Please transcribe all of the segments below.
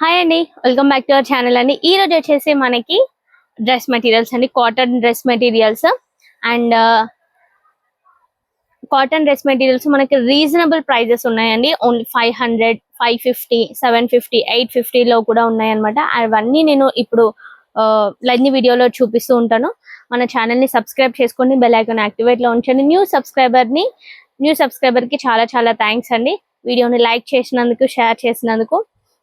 Hi అండి welcome back to our channel అండి. ఈ రోజు వచ్చేసి మనకి డ్రెస్ మెటీరియల్స్ అండి cotton dress materials and cotton dress materials మనకి రీజనబుల్ ప్రైజెస్ ఉన్నాయండి. Only five hundred five fifty seven fifty eight ఫిఫ్టీలో కూడా ఉన్నాయన్నమాట. అవన్నీ నేను ఇప్పుడు uh, లైన్ వీడియోలో చూపిస్తూ ఉంటాను. మన ఛానల్ని సబ్స్క్రైబ్ చేసుకోండి బెల్ ఐకాన్ యాక్టివేట్లో ఉంచండి. న్యూ సబ్స్క్రైబర్ని న్యూ సబ్స్క్రైబర్కి చాలా చాలా థ్యాంక్స్ అండి. వీడియోని లైక్ చేసినందుకు షేర్ చేసినందుకు.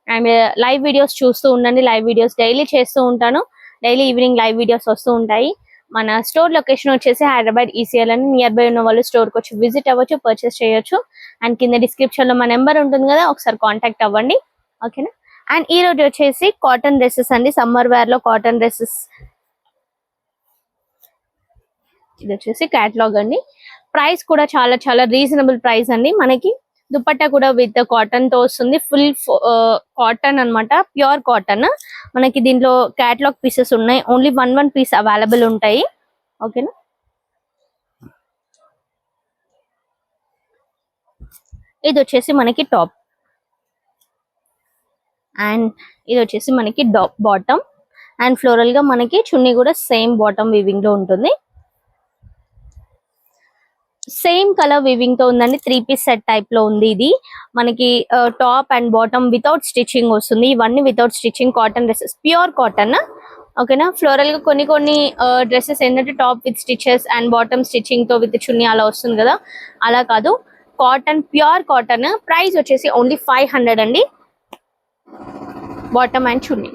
అండ్ uh, లైవ్ వీడియోస్ చూస్తూ ఉండండి. లైవ్ వీడియోస్ డైలీ చేస్తూ ఉంటాను. డైలీ ఈవినింగ్ లైవ్ వీడియోస్ వస్తూ ఉంటాయి. మన స్టోర్ లొకేషన్ వచ్చేసి హైదరాబాద్ ఈసీఎల్ అని నియర్ బై ఉన్న వాళ్ళు స్టోర్కి వచ్చి విజిట్ అవ్వచ్చు పర్చేస్ చేయొచ్చు. అండ్ కింద డిస్క్రిప్షన్లో మా నెంబర్ ఉంటుంది కదా ఒకసారి కాంటాక్ట్ అవ్వండి. ఓకేనా అండ్ ఈ రోజు వచ్చేసి కాటన్ డ్రెస్సెస్ అండి. సమ్మర్ వేర్లో కాటన్ డ్రెస్సెస్ ఇది వచ్చేసి క్యాటలాగ్ అండి. ప్రైస్ కూడా చాలా చాలా రీజనబుల్ ప్రైస్ అండి మనకి. దుపట్టా కూడా విత్ కాటన్తో వస్తుంది. ఫుల్ కాటన్ uh, అన్నమాట. ప్యూర్ కాటన్ మనకి దీంట్లో క్యాటలాగ్ పీసెస్ ఉన్నాయి. Only one one piece available ఉంటాయి. ఓకేనా ఇది వచ్చేసి మనకి టాప్ అండ్ ఇది వచ్చేసి మనకి బాటమ్ అండ్ ఫ్లోరల్గా మనకి చున్నీ కూడా సేమ్ బాటమ్ వీవింగ్లో ఉంటుంది. సేమ్ కలర్ వివింగ్తో ఉందండి త్రీ పీస్ సెట్ టైప్లో ఉంది ఇది. మనకి top and bottom without stitching వస్తుంది. ఇవన్నీ without stitching cotton dresses pure cotton ఓకేనా ఫ్లోరల్గా కొన్ని కొన్ని డ్రెస్సెస్ ఏంటంటే top with stitches and bottom స్టిచ్చింగ్తో with చున్నీ అలా వస్తుంది కదా? అలా కాదు. కాటన్ ప్యూర్ కాటన్ ప్రైస్ వచ్చేసి ఓన్లీ ఫైవ్ హండ్రెడ్ అండి. బాటమ్ అండ్ చున్నీ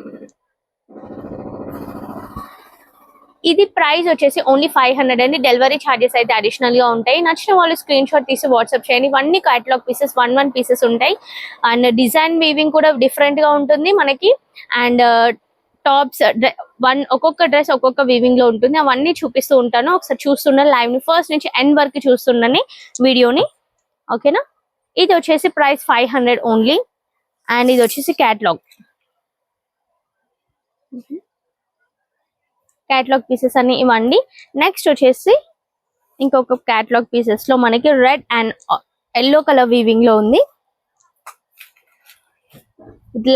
ఇది ప్రైస్ వచ్చేసి ఓన్లీ ఫైవ్ హండ్రెడ్ అండి. డెలివరీ ఛార్జెస్ అయితే అడిషనల్గా ఉంటాయి. నచ్చిన వాళ్ళు స్క్రీన్ షాట్ తీసి వాట్సాప్ చేయండి. ఇవన్నీ catalogue pieces one one pieces ఉంటాయి. అండ్ డిజైన్ వీవింగ్ కూడా డిఫరెంట్గా ఉంటుంది మనకి. అండ్ టాప్స్ వన్ ఒక్కొక్క డ్రెస్ ఒక్కొక్క వీవింగ్లో ఉంటుంది. అవన్నీ చూపిస్తూ ఉంటాను. ఒకసారి చూస్తున్నాను లైవ్ని ఫస్ట్ నుంచి ఎండ్ వరకు చూస్తున్నాను వీడియోని ఓకేనా ఇది వచ్చేసి price five hundred only and ఇది వచ్చేసి క్యాటలాగ్ క్యాటలాగ్ పీసెస్ అన్ని ఇవ్వండి. నెక్స్ట్ వచ్చేసి ఇంకొక క్యాట్లాగ్ పీసెస్లో మనకి రెడ్ అండ్ ఎల్లో కలర్ వీవింగ్లో ఉంది.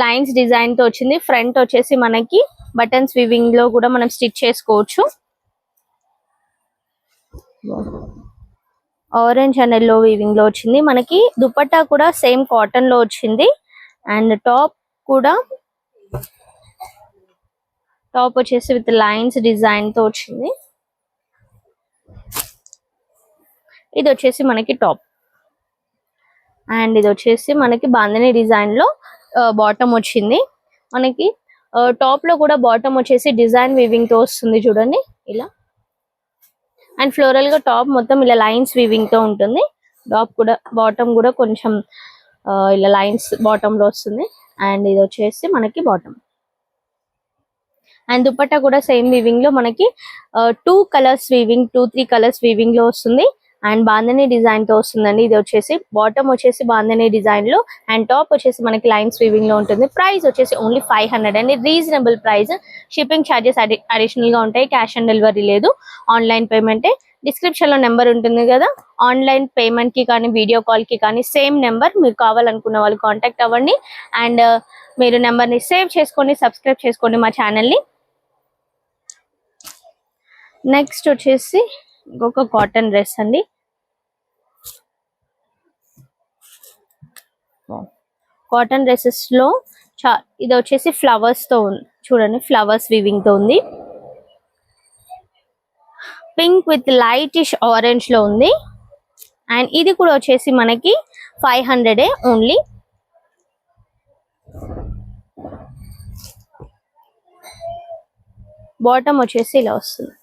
లైన్స్ డిజైన్తో వచ్చింది. ఫ్రంట్ వచ్చేసి మనకి బటన్స్ వీవింగ్లో కూడా మనం స్టిచ్ చేసుకోవచ్చు. ఆరెంజ్ అండ్ ఎల్లో వీవింగ్లో వచ్చింది. మనకి దుపట్టా కూడా సేమ్ కాటన్లో వచ్చింది. అండ్ టాప్ కూడా టాప్ వచ్చేసి విత్ లైన్స్ డిజైన్తో వచ్చింది. ఇది వచ్చేసి మనకి టాప్. అండ్ ఇది వచ్చేసి మనకి బాందని డిజైన్లో బాటమ్ వచ్చింది. మనకి టాప్లో కూడా బాటమ్ వచ్చేసి డిజైన్ వీవింగ్తో వస్తుంది చూడండి ఇలా. అండ్ ఫ్లోరల్గా టాప్ మొత్తం ఇలా లైన్స్ వీవింగ్తో ఉంటుంది. టాప్ కూడా బాటమ్ కూడా కొంచెం ఇలా లైన్స్ బాటమ్లో వస్తుంది. అండ్ ఇది వచ్చేసి మనకి బాటమ్ అండ్ దుపట్టా కూడా సేమ్ వీవింగ్లో మనకి two colours weaving two three colours వీవింగ్లో వస్తుంది. అండ్ బాందనీ డిజైన్తో వస్తుందండి. ఇది వచ్చేసి బాటమ్ వచ్చేసి బాందనీ డిజైన్లో అండ్ టాప్ వచ్చేసి మనకి లైన్స్ వీవింగ్లో ఉంటుంది. ప్రైస్ వచ్చేసి ఓన్లీ ఫైవ్ హండ్రెడ్ అండి. రీజనబుల్ ప్రైస్ షిప్పింగ్ ఛార్జెస్ అడిషనల్గా ఉంటాయి. క్యాష్ ఆన్ డెలివరీ లేదు. ఆన్లైన్ పేమెంటే డిస్క్రిప్షన్లో నెంబర్ ఉంటుంది కదా. ఆన్లైన్ పేమెంట్కి కానీ వీడియో కాల్కి కానీ సేమ్ నెంబర్ మీరు కావాలనుకున్న వాళ్ళు కాంటాక్ట్ అవ్వండి. అండ్ మీరు నెంబర్ని సేవ్ చేసుకోండి సబ్స్క్రైబ్ చేసుకోండి మా ఛానల్ని నెక్స్ట్ వచ్చేసి ఇంకొక కాటన్ డ్రెస్ అండి. కాటన్ డ్రెస్సెస్లో చా ఇది వచ్చేసి ఫ్లవర్స్తో ఉంది చూడండి ఫ్లవర్స్ వివింగ్తో ఉంది. పింక్ విత్ లైటిష్ ఆరెంజ్లో ఉంది. అండ్ ఇది కూడా వచ్చేసి మనకి ఫైవ్ హండ్రెడే ఓన్లీ. బాటమ్ వచ్చేసి ఇలా వస్తుంది.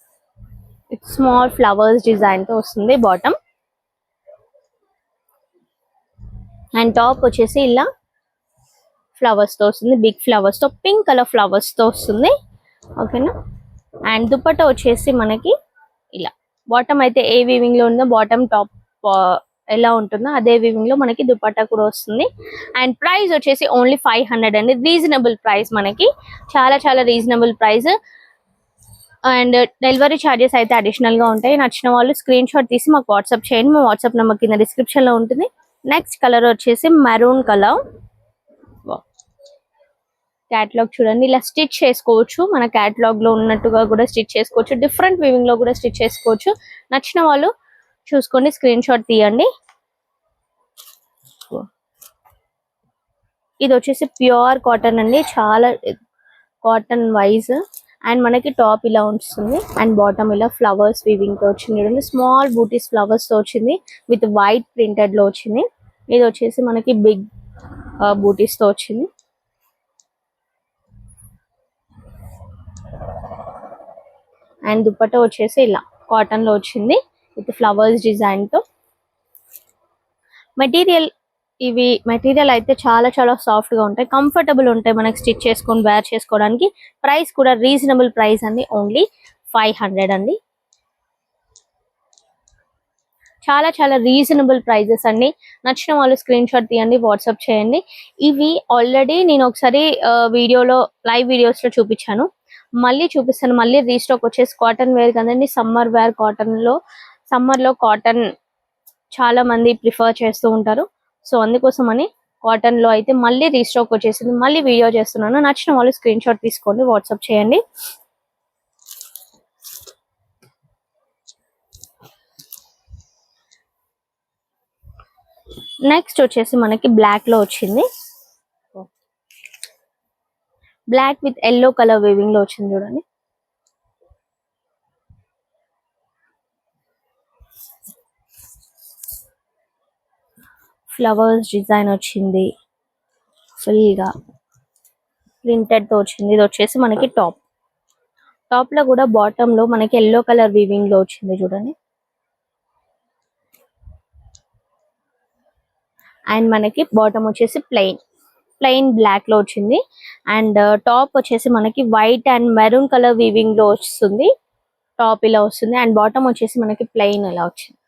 స్మాల్ ఫ్లవర్స్ డిజైన్తో వస్తుంది బాటమ్ అండ్ టాప్ వచ్చేసి ఇలా ఫ్లవర్స్తో వస్తుంది బిగ్ ఫ్లవర్స్తో పింక్ కలర్ ఫ్లవర్స్తో వస్తుంది. ఓకేనా అండ్ దుప్పట వచ్చేసి మనకి ఇలా. బాటమ్ అయితే ఏ వీవింగ్లో ఉందో బాటమ్ టాప్ ఎలా ఉంటుందో అదే వీవింగ్లో మనకి దుపట్టా కూడా వస్తుంది. అండ్ ప్రైస్ వచ్చేసి ఓన్లీ ఫైవ్ హండ్రెడ్ అండి. రీజనబుల్ ప్రైస్ మనకి. చాలా చాలా reasonable price and delivery charges అయితే అడిషనల్గా ఉంటాయి. నచ్చిన వాళ్ళు స్క్రీన్ షాట్ తీసి మాకు వాట్సాప్ చేయండి. మా వాట్సాప్ నెంబర్ కింద డిస్క్రిప్షన్లో ఉంటుంది. నెక్స్ట్ కలర్ వచ్చేసి మెరూన్ కలర్ క్యాట్లాగ్ చూడండి. ఇలా స్టిచ్ చేసుకోవచ్చు. మన క్యాట్లాగ్లో ఉన్నట్టుగా కూడా స్టిచ్ చేసుకోవచ్చు. డిఫరెంట్ వీవింగ్లో కూడా స్టిచ్ చేసుకోవచ్చు. నచ్చిన వాళ్ళు చూసుకోండి. స్క్రీన్ షాట్ తీయండి. ఇది వచ్చేసి ప్యూర్ కాటన్ అండి. చాలా కాటన్ వైజ్ అండ్ మనకి టాప్ ఇలా ఉంచుతుంది. అండ్ బాటమ్ ఇలా ఫ్లవర్స్ వీవింగ్తో వచ్చింది స్మాల్ బూటీస్ ఫ్లవర్స్తో వచ్చింది. విత్ వైట్ ప్రింటెడ్లో వచ్చింది. ఇది వచ్చేసి మనకి బిగ్ బూటీస్తో వచ్చింది. అండ్ దుప్పట వచ్చేసి ఇలా కాటన్లో వచ్చింది. విత్ ఫ్లవర్స్ డిజైన్తో. మెటీరియల్ ఇవి మెటీరియల్ అయితే చాలా చాలా సాఫ్ట్గా ఉంటాయి. కంఫర్టబుల్ ఉంటాయి మనకి స్టిచ్ చేసుకొని వేర్ చేసుకోవడానికి. ప్రైస్ కూడా రీజనబుల్ ప్రైస్ అండి. ఓన్లీ ఫైవ్ హండ్రెడ్ అండి. చాలా చాలా రీజనబుల్ ప్రైజెస్ అండి. నచ్చిన వాళ్ళు స్క్రీన్ షాట్ తీయండి వాట్సాప్ చేయండి. ఇవి ఆల్రెడీ నేను ఒకసారి వీడియోలో లైవ్ వీడియోస్లో చూపించాను. మళ్ళీ చూపిస్తాను. మళ్ళీ రీస్టాక్ వచ్చేసి కాటన్ వేర్ కదండి. సమ్మర్ వేర్ కాటన్లో సమ్మర్లో కాటన్ చాలా మంది ప్రిఫర్ చేస్తూ ఉంటారు. సో అందుకోసం అని కాటన్లో అయితే మళ్ళీ రీస్టాక్ వచ్చేసింది. మళ్ళీ వీడియో చేస్తున్నాను. నచ్చిన వాళ్ళు స్క్రీన్ షాట్ తీసుకోండి వాట్సాప్ చేయండి. నెక్స్ట్ వచ్చేసి మనకి బ్లాక్లో వచ్చింది. బ్లాక్ విత్ ఎల్లో కలర్ వేవింగ్లో వచ్చింది చూడండి. ఫ్లవర్స్ డిజైన్ వచ్చింది. ఫుల్గా ప్రింటెడ్తో వచ్చింది. ఇది వచ్చేసి మనకి టాప్. టాప్లో కూడా బాటమ్లో మనకి ఎల్లో కలర్ వీవింగ్లో వచ్చింది చూడండి. అండ్ మనకి బాటమ్ వచ్చేసి ప్లెయిన్. ప్లెయిన్ బ్లాక్లో వచ్చింది. అండ్ టాప్ వచ్చేసి మనకి వైట్ అండ్ మెరూన్ కలర్ వీవింగ్లో వస్తుంది. టాప్ ఇలా వస్తుంది. అండ్ బాటమ్ వచ్చేసి మనకి ప్లెయిన్ ఇలా వచ్చింది.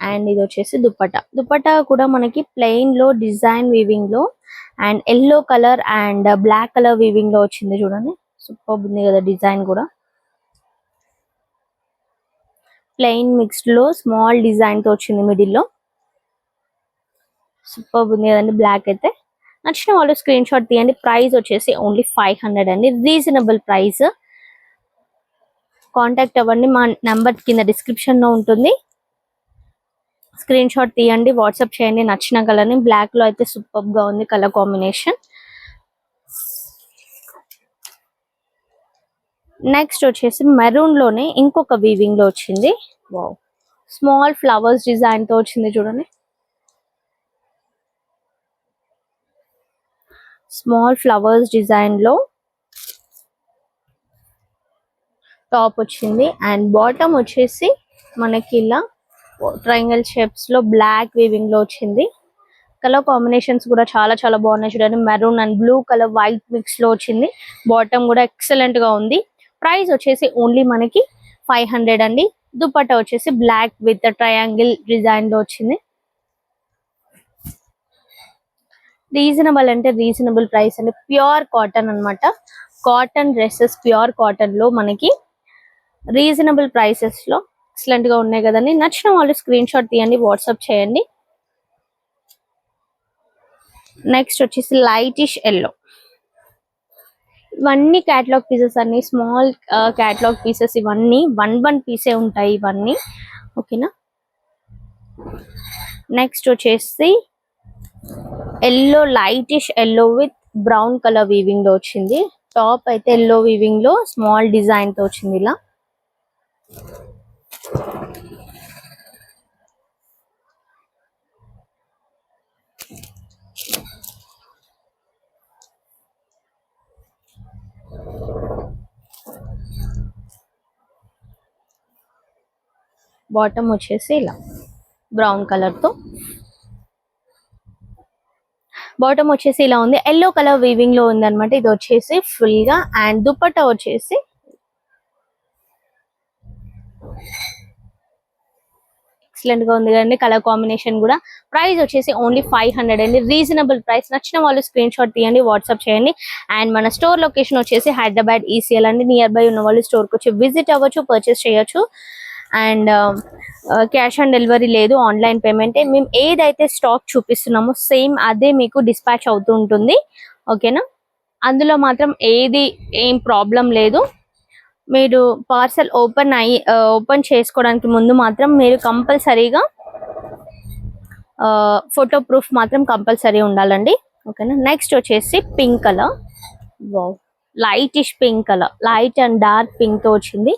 అండ్ ఇది వచ్చేసి దుప్పట. దుప్పట కూడా మనకి ప్లెయిన్లో design వీవింగ్లో and yellow colour and black colour వీవింగ్లో వచ్చింది చూడండి. సూపర్ ఉంది కదా డిజైన్ కూడా. ప్లెయిన్ మిక్స్డ్లో స్మాల్ డిజైన్తో వచ్చింది మిడిల్లో. సూపర్ ఉంది కదండి బ్లాక్ అయితే. నచ్చిన వాళ్ళు స్క్రీన్ షాట్ తీయండి. ప్రైస్ వచ్చేసి ఓన్లీ ఫైవ్ హండ్రెడ్ అండి. రీజనబుల్ ప్రైస్ కాంటాక్ట్ అవ్వండి. మా నెంబర్ కింద డిస్క్రిప్షన్లో ఉంటుంది. స్క్రీన్ షాట్ తీయండి వాట్సాప్ చేయండి నచ్చిన కలర్ బ్లాక్లో అయితే సూపర్గా ఉంది కలర్ కాంబినేషన్. నెక్స్ట్ వచ్చేసి మెరూన్లోనే ఇంకొక వీవింగ్లో వచ్చింది. వావ్ స్మాల్ ఫ్లవర్స్ డిజైన్తో వచ్చింది చూడండి. స్మాల్ ఫ్లవర్స్ డిజైన్లో టాప్ వచ్చింది. అండ్ బాటమ్ వచ్చేసి మనకి ఇలా ట్రయాంగిల్ షేప్స్లో బ్లాక్ వీవింగ్లో వచ్చింది. కలర్ కాంబినేషన్స్ కూడా చాలా చాలా బాగున్నాయి చూడండి. Maroon and blue colour white మిక్స్లో వచ్చింది. బాటమ్ కూడా ఎక్సలెంట్గా ఉంది. ప్రైస్ వచ్చేసి ఓన్లీ మనకి ఫైవ్ హండ్రెడ్ అండి. దుపట్టా వచ్చేసి బ్లాక్ విత్ ట్రయాంగిల్ డిజైన్లో వచ్చింది. రీజనబుల్ అంటే రీజనబుల్ ప్రైస్ అండి. ప్యూర్ కాటన్ అన్నమాట. కాటన్ డ్రెస్సెస్ ప్యూర్ కాటన్లో మనకి రీజనబుల్ ప్రైసెస్ ఎక్సలెంట్గా ఉన్నాయి కదండి. నచ్చిన వాళ్ళు స్క్రీన్ షాట్ తీయండి వాట్సాప్ చేయండి. నెక్స్ట్ వచ్చేసి లైటిష్ ఎల్లో ఇవన్నీ క్యాటలాగ్ పీసెస్ అన్ని స్మాల్ క్యాటలాగ్ పీసెస్ ఇవన్నీ. వన్ వన్ పీసే ఉంటాయి ఇవన్నీ. ఓకేనా నెక్స్ట్ వచ్చేసి yellow lightish yellow with brown colour వీవింగ్లో వచ్చింది. టాప్ అయితే ఎల్లో వీవింగ్లో స్మాల్ డిజైన్తో వచ్చింది ఇలా. బాటమ్ వచ్చేసి ఇలా. బ్రౌన్ కలర్తో. బాటమ్ వచ్చేసి ఇలా ఉంది. ఎల్లో కలర్ వీవింగ్లో ఉంది ఇది వచ్చేసి ఫుల్గా. అండ్ దుపట్టా వచ్చేసి ఎక్సలెంట్గా ఉంది కదండి కలర్ కాంబినేషన్ కూడా. ప్రైస్ వచ్చేసి ఓన్లీ ఫైవ్ హండ్రెడ్ అండి. రీజనబుల్ ప్రైస్ నచ్చిన వాళ్ళు స్క్రీన్ షాట్ తీయండి వాట్సాప్ చేయండి. అండ్ మన స్టోర్ లొకేషన్ వచ్చేసి హైదరాబాద్ ఈసీఎల్ అండి. నియర్ బై ఉన్న వాళ్ళు స్టోర్కి వచ్చి విజిట్ అవ్వచ్చు పర్చేస్ చేయొచ్చు. అండ్ క్యాష్ ఆన్ డెలివరీ లేదు ఆన్లైన్ పేమెంటే మేము ఏదైతే స్టాక్ చూపిస్తున్నామో సేమ్ అదే మీకు డిస్పాచ్ అవుతూ ఉంటుంది. ఓకేనా అందులో మాత్రం ఏది ఏం ప్రాబ్లం లేదు. మీరు పార్సల్ ఓపెన్ అయ్యి ఓపెన్ చేసుకోవడానికి ముందు మాత్రం మీరు కంపల్సరీగా ఫోటో ప్రూఫ్ మాత్రం కంపల్సరీ ఉండాలండి. ఓకేనా? నెక్స్ట్ వచ్చేసి pink colour wow lightish pink colour light and dark పింక్తో వచ్చింది.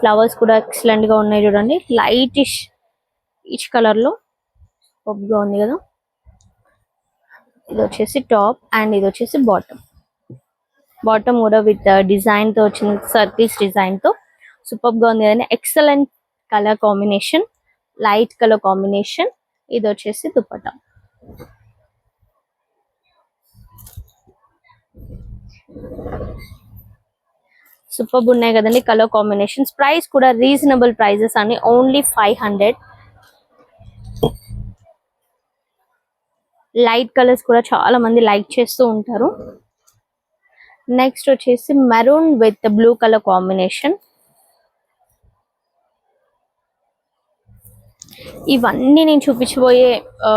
ఫ్లవర్స్ కూడా ఎక్సలెంట్గా ఉన్నాయి చూడండి. లైటిష్ ఈచ్ కలర్లో ఉంది కదా. ఇది వచ్చేసి టాప్ అండ్ ఇది వచ్చేసి బాటమ్ బాటమ్ కూడా విత్ డిజైన్తో వచ్చిన సర్కిల్స్ డిజైన్తో సూపర్గా ఉంది కదండి. Excellent colour combination light colour combination ఇది వచ్చేసి దుప్పట సూపర్ ఉన్నాయి కదండి కలర్ కాంబినేషన్స్ ప్రైస్ కూడా రీజనబుల్ ప్రైజెస్ అని only five hundred light colours కూడా చాలా మంది లైక్ చేస్తూ ఉంటారు. నెక్స్ట్ వచ్చేసి maroon with blue colour combination ఇవన్నీ నేను చూపించబోయే ఆ,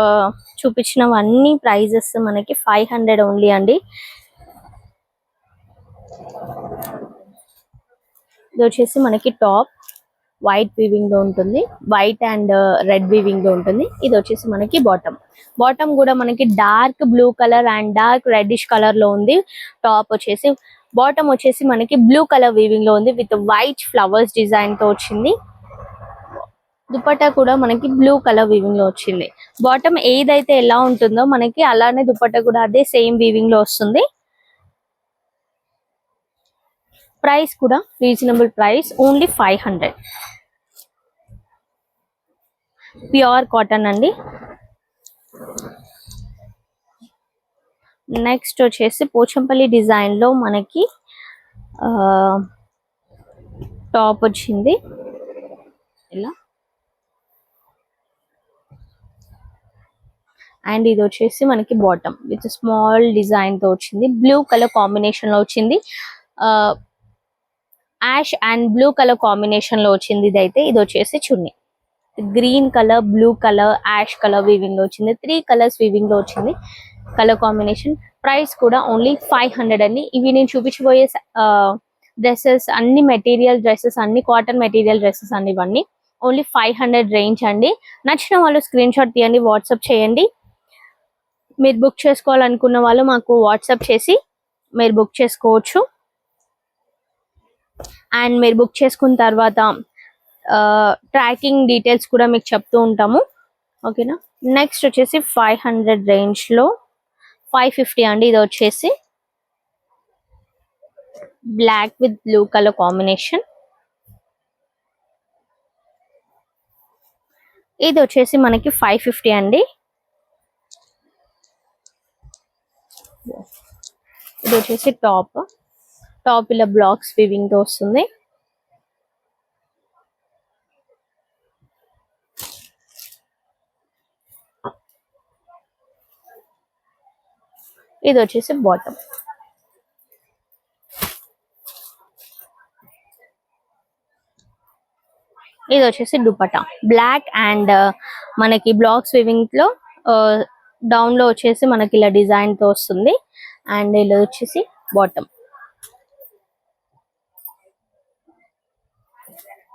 చూపించినవన్నీ ప్రైజెస్ మనకి ఫైవ్ హండ్రెడ్ ఓన్లీ అండి. ఇది వచ్చేసి మనకి టాప్ వైట్ వీవింగ్లో ఉంటుంది వైట్ అండ్ uh, రెడ్ వీవింగ్లో ఉంటుంది. ఇది వచ్చేసి మనకి బాటమ్. బాటమ్ కూడా మనకి dark blue colour and dark reddish కలర్లో ఉంది. టాప్ వచ్చేసి బాటమ్ వచ్చేసి మనకి బ్లూ కలర్ వీవింగ్లో ఉంది విత్ వైట్ ఫ్లవర్స్ డిజైన్తో వచ్చింది. దుపట్టా కూడా మనకి బ్లూ కలర్ వీవింగ్లో వచ్చింది. బాటమ్ ఏదైతే ఎలా ఉంటుందో మనకి అలానే దుపట్టా కూడా అదే సేమ్ వీవింగ్లో వస్తుంది. ప్రైస్ కూడా reasonable price only five hundred. Pure cotton అండి. నెక్స్ట్ వచ్చేసి పోచంపల్లి డిజైన్లో మనకి టాప్ వచ్చింది. ఇలా. అండ్ ఇది వచ్చేసి మనకి బాటమ్ విత్ స్మాల్ డిజైన్తో వచ్చింది. బ్లూ కలర్ కాంబినేషన్లో వచ్చింది యాష్ అండ్ బ్లూ కలర్ కాంబినేషన్లో వచ్చింది ఇది అయితే ఇది వచ్చేసి చున్నీ. Green colour blue colour ash colour వీవింగ్లో వచ్చింది. త్రీ కలర్స్ వీవింగ్లో వచ్చింది కలర్ కాంబినేషన్. ప్రైస్ కూడా ఓన్లీ ఫైవ్ హండ్రెడ్ అండి. ఇవి నేను చూపించబోయే డ్రెస్సెస్ అన్ని మెటీరియల్ డ్రెస్సెస్ అన్ని కాటన్ మెటీరియల్ డ్రెస్సెస్ అండి ఇవన్నీ. ఓన్లీ ఫైవ్ హండ్రెడ్ రేంజ్ అండి. నచ్చిన వాళ్ళు స్క్రీన్ షాట్ తీయండి వాట్సాప్ చేయండి. మీరు బుక్ చేసుకోవాలనుకున్న వాళ్ళు మాకు వాట్సాప్ చేసి మీరు బుక్ చేసుకోవచ్చు. అండ్ మీరు బుక్ చేసుకున్న తర్వాత ట్రాకింగ్ డీటెయిల్స్ కూడా మీకు చెప్తూ ఉంటాము. ఓకేనా? నెక్స్ట్ వచ్చేసి ఫైవ్ హండ్రెడ్ రేంజ్లో ఫైవ్ ఫిఫ్టీ అండి ఇది వచ్చేసి. Black with blue colour combination. ఇది వచ్చేసి మనకి ఫైవ్ ఫిఫ్టీ అండి. ఇది వచ్చేసి టాప్. టాప్ ఇలా బ్లాక్స్ వివింగ్తో వస్తుంది. ఇది వచ్చేసి బాటమ్ ఇది వచ్చేసి దుపటా బ్లాక్ అండ్ మనకి బ్లాక్స్ వివింగ్లో డౌన్ uh, లో వచ్చేసి మనకి ఇలా డిజైన్తో వస్తుంది. అండ్ ఇలా వచ్చేసి బాటమ్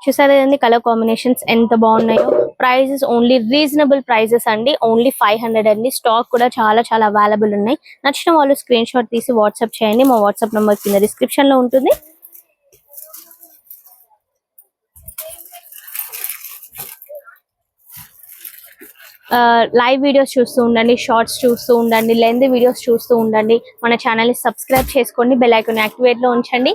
చూసారు కదండి కలర్ కాంబినేషన్స్ ఎంత బాగున్నాయో. ప్రైజెస్ ఓన్లీ రీజనబుల్ ప్రైజెస్ అండి. ఓన్లీ ఫైవ్ హండ్రెడ్ అండి. స్టాక్ కూడా చాలా చాలా అవైలబుల్ ఉన్నాయి. నచ్చిన వాళ్ళు స్క్రీన్ షాట్ తీసి వాట్సాప్ చేయండి. మా వాట్సాప్ నెంబర్ కింద డిస్క్రిప్షన్లో ఉంటుంది. లైవ్ వీడియోస్ చూస్తూ ఉండండి షార్ట్స్ చూస్తూ ఉండండి లెంత్ వీడియోస్ చూస్తూ ఉండండి. మన ఛానల్ని సబ్స్క్రైబ్ చేసుకోండి బెల్ ఐకాన్ యాక్టివేట్లో ఉంచండి.